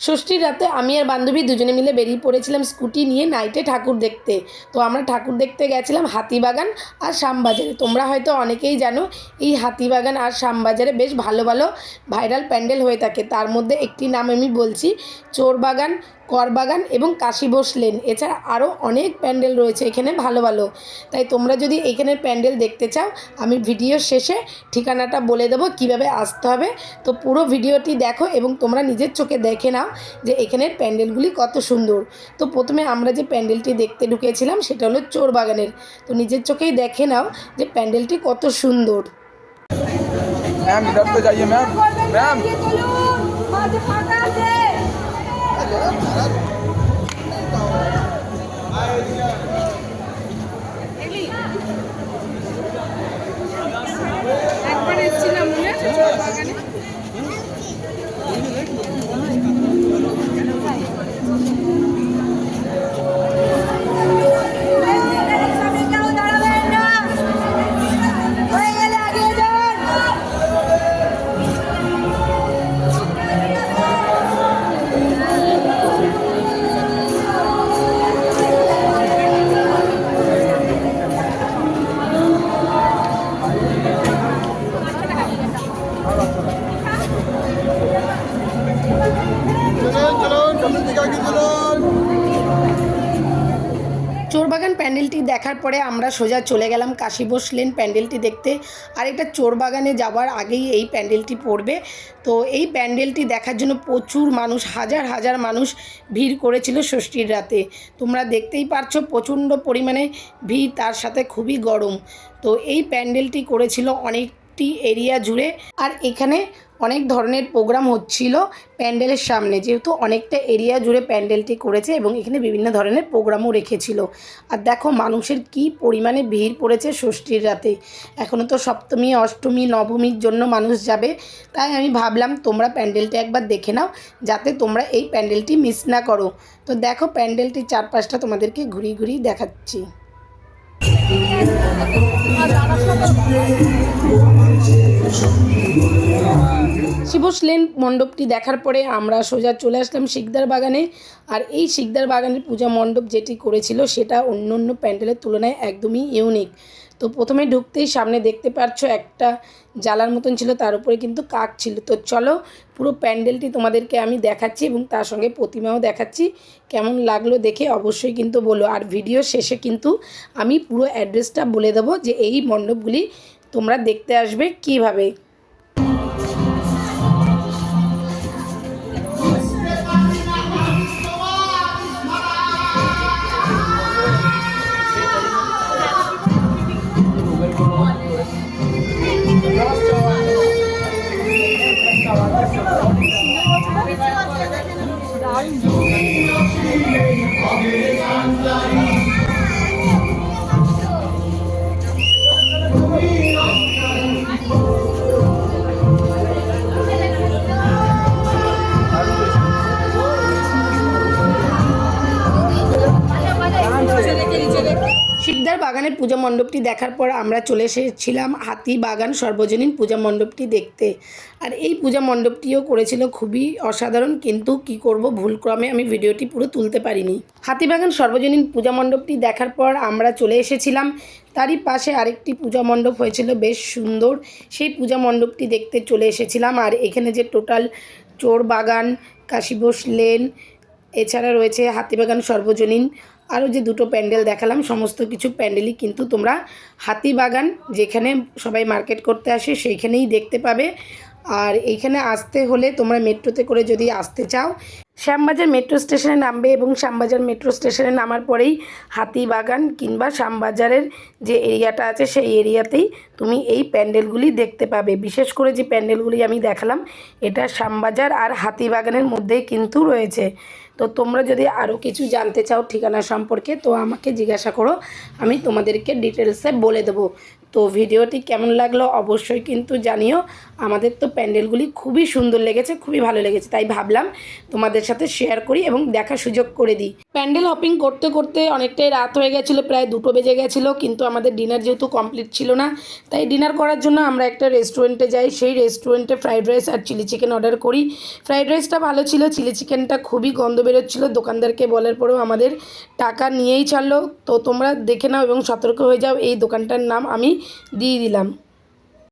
ষষ্ঠীর রাতে আমি আর বান্ধবী দুজনে মিলে বেরিয়ে পড়েছিলাম স্কুটি নিয়ে নাইটে ঠাকুর দেখতে। তো আমরা ঠাকুর দেখতে গেছিলাম হাতিবাগান আর শ্যামবাজারে। তোমরা হয়তো অনেকেই জানো, এই হাতিবাগান আর শ্যামবাজারে বেশ ভালো ভালো ভাইরাল প্যান্ডেল হয়ে থাকে। তার মধ্যে একটি নাম আমি বলছি, চোরবাগান, করবাগান এবং কাশীবোস লেন। এছাড়া আরও অনেক প্যান্ডেল রয়েছে এখানে ভালো ভালো। তাই তোমরা যদি এখানের প্যান্ডেল দেখতে চাও, আমি ভিডিওর শেষে ঠিকানাটা বলে দেবো কীভাবে আসতে হবে। তো পুরো ভিডিওটি দেখো এবং তোমরা নিজের চোখে দেখে নাও। যে এখানের প্যান্ডেলগুলি কত সুন্দর তো প্রথমে আমরা যে প্যান্ডেলটি দেখতে ঢুকেছিলাম সেটা হলো চোর বাগানের তো নিজের চোখেই দেখে নাও যে প্যান্ডেলটি কত সুন্দর मैम इधर तो जाइए मैम मैम প্যান্ডেলটি দেখার পরে আমরা সোজা চলে গেলাম কাশী বসলেন প্যান্ডেলটি দেখতে। আর এটা চোরবাগানে যাওয়ার আগেই এই প্যান্ডেলটি পড়বে। তো এই প্যান্ডেলটি দেখার জন্য প্রচুর মানুষ, হাজার হাজার মানুষ ভিড় করেছিল ষষ্ঠীর রাতে। তোমরা দেখতেই পারছ প্রচণ্ড পরিমাণে ভিড়, তার সাথে খুবই গরম। তো এই প্যান্ডেলটি করেছিল অনেকটি এরিয়া জুড়ে। আর এখানে অনেক ধরনের প্রোগ্রাম হচ্ছিল প্যান্ডেলের সামনে। যেহেতু অনেকটা এরিয়া জুড়ে প্যান্ডেলটি করেছে এবং এখানে বিভিন্ন ধরনের প্রোগ্রামও রেখেছিল। আর দেখো মানুষের কি পরিমাণে ভিড় পড়েছে ষষ্ঠীর রাতে। এখনও তো সপ্তমী, অষ্টমী, নবমীর জন্য মানুষ যাবে। তাই আমি ভাবলাম, তোমরা প্যান্ডেলটা একবার দেখে নাও, যাতে তোমরা এই প্যান্ডেলটি মিস না করো। তো দেখো প্যান্ডেলটির চারপাশটা তোমাদেরকে ঘুরিয়ে ঘুরিয়ে দেখাচ্ছি। জানা সব শিবস লেন মণ্ডপটি দেখার পরে আমরা সোজা চলে আসলাম শিকদার বাগানে। আর এই শিকদার বাগানের পূজা মণ্ডপ যেটি করেছিল, সেটা অন্য অন্য প্যান্ডেলের তুলনায় একদমই ইউনিক তো প্রথমে ঢুকতেই সামনে দেখতে পাচ্ছ, একটা জ্বালার মতন ছিল, তার উপরে কিন্তু কাক ছিল। তো চলো, পুরো প্যান্ডেলটি তোমাদেরকে আমি দেখাচ্ছি এবং তার সঙ্গে প্রতিমাও দেখাচ্ছি। কেমন লাগল দেখে অবশ্যই কিন্তু বলো। আর ভিডিও শেষে কিন্তু আমি পুরো অ্যাড্রেসটা বলে দেবো যে এই মণ্ডপগুলি তোমরা দেখতে আসবে কীভাবে। শিকদার বাগানের পূজা মণ্ডপটি দেখার পর আমরা চলে এসেছিলাম হাতি বাগান সর্বজনীন পূজা মণ্ডপটি দেখতে। আর এই পূজা মণ্ডপটিও করেছিল খুবই অসাধারণ, কিন্তু কি করব ভুলক্রমে আমি ভিডিওটি পুরো তুলতে পারিনি। হাতিবাগান সর্বজনীন পূজা মণ্ডপটি দেখার পর আমরা চলে এসেছিলাম। তারই পাশে আরেকটি পূজা মণ্ডপ হয়েছিল, বেশ সুন্দর। সেই পূজা মণ্ডপটি দেখতে চলে এসেছিলাম। আর এখানে যে টোটাল চোর বাগান, কাশীবোস লেন, এছাড়া রয়েছে হাতিবাগান সর্বজনীন আরও যে দুটো প্যান্ডেল দেখালাম, সমস্ত কিছু প্যান্ডেলই কিন্তু তোমরা হাতিবাগান যেখানে সবাই মার্কেট করতে আসে সেইখানেই দেখতে পাবে। আর এইখানে আসতে হলে তোমরা মেট্রোতে করে যদি আসতে চাও শ্যামবাজার মেট্রো স্টেশনে নামবে এবং শ্যামবাজার মেট্রো স্টেশনে নামার পরেই হাতিবাগান কিংবা শ্যামবাজারের যে এরিয়াটা আছে সেই এরিয়াতেই তুমি এই প্যান্ডেলগুলি দেখতে পাবে। বিশেষ করে যে প্যান্ডেলগুলি আমি দেখালাম, এটা শ্যামবাজার আর হাতিবাগানের মধ্যেই কিন্তু রয়েছে। তো তোমরা যদি আরও কিছু জানতে চাও ঠিকানা সম্পর্কে, তো আমাকে জিজ্ঞাসা করো, আমি তোমাদেরকে ডিটেলসে বলে দেবো। তো ভিডিওটি কেমন লাগল অবশ্যই কিন্তু জানিও। আমাদের তো প্যান্ডেলগুলি খুবই সুন্দর লেগেছে, খুবই ভালো লেগেছে। তাই ভাবলাম তোমাদের সাথে শেয়ার করি এবং দেখার সুযোগ করে দিই। প্যান্ডেল হপিং করতে করতে অনেকটাই রাত হয়ে গেছিল, প্রায় দুটো বেজে গেছিল, কিন্তু আমাদের ডিনার যেহেতু কমপ্লিট ছিল না, তাই ডিনার করার জন্য আমরা একটা রেস্টুরেন্টে যাই। সেই রেস্টুরেন্টে ফ্রাইড রাইস আর চিলি চিকেন অর্ডার করি। ফ্রাইড রাইসটা ভালো ছিল চিলি চিকেনটা খুবই গন্ধ বেরোচ্ছিলো, দোকানদারকে বলার পরেও আমাদের টাকা নিয়েই ছাড়লো। তো তোমরা দেখে নাও এবং সতর্ক হয়ে যাও, এই দোকানটার নাম আমি দিয়ে দিলাম।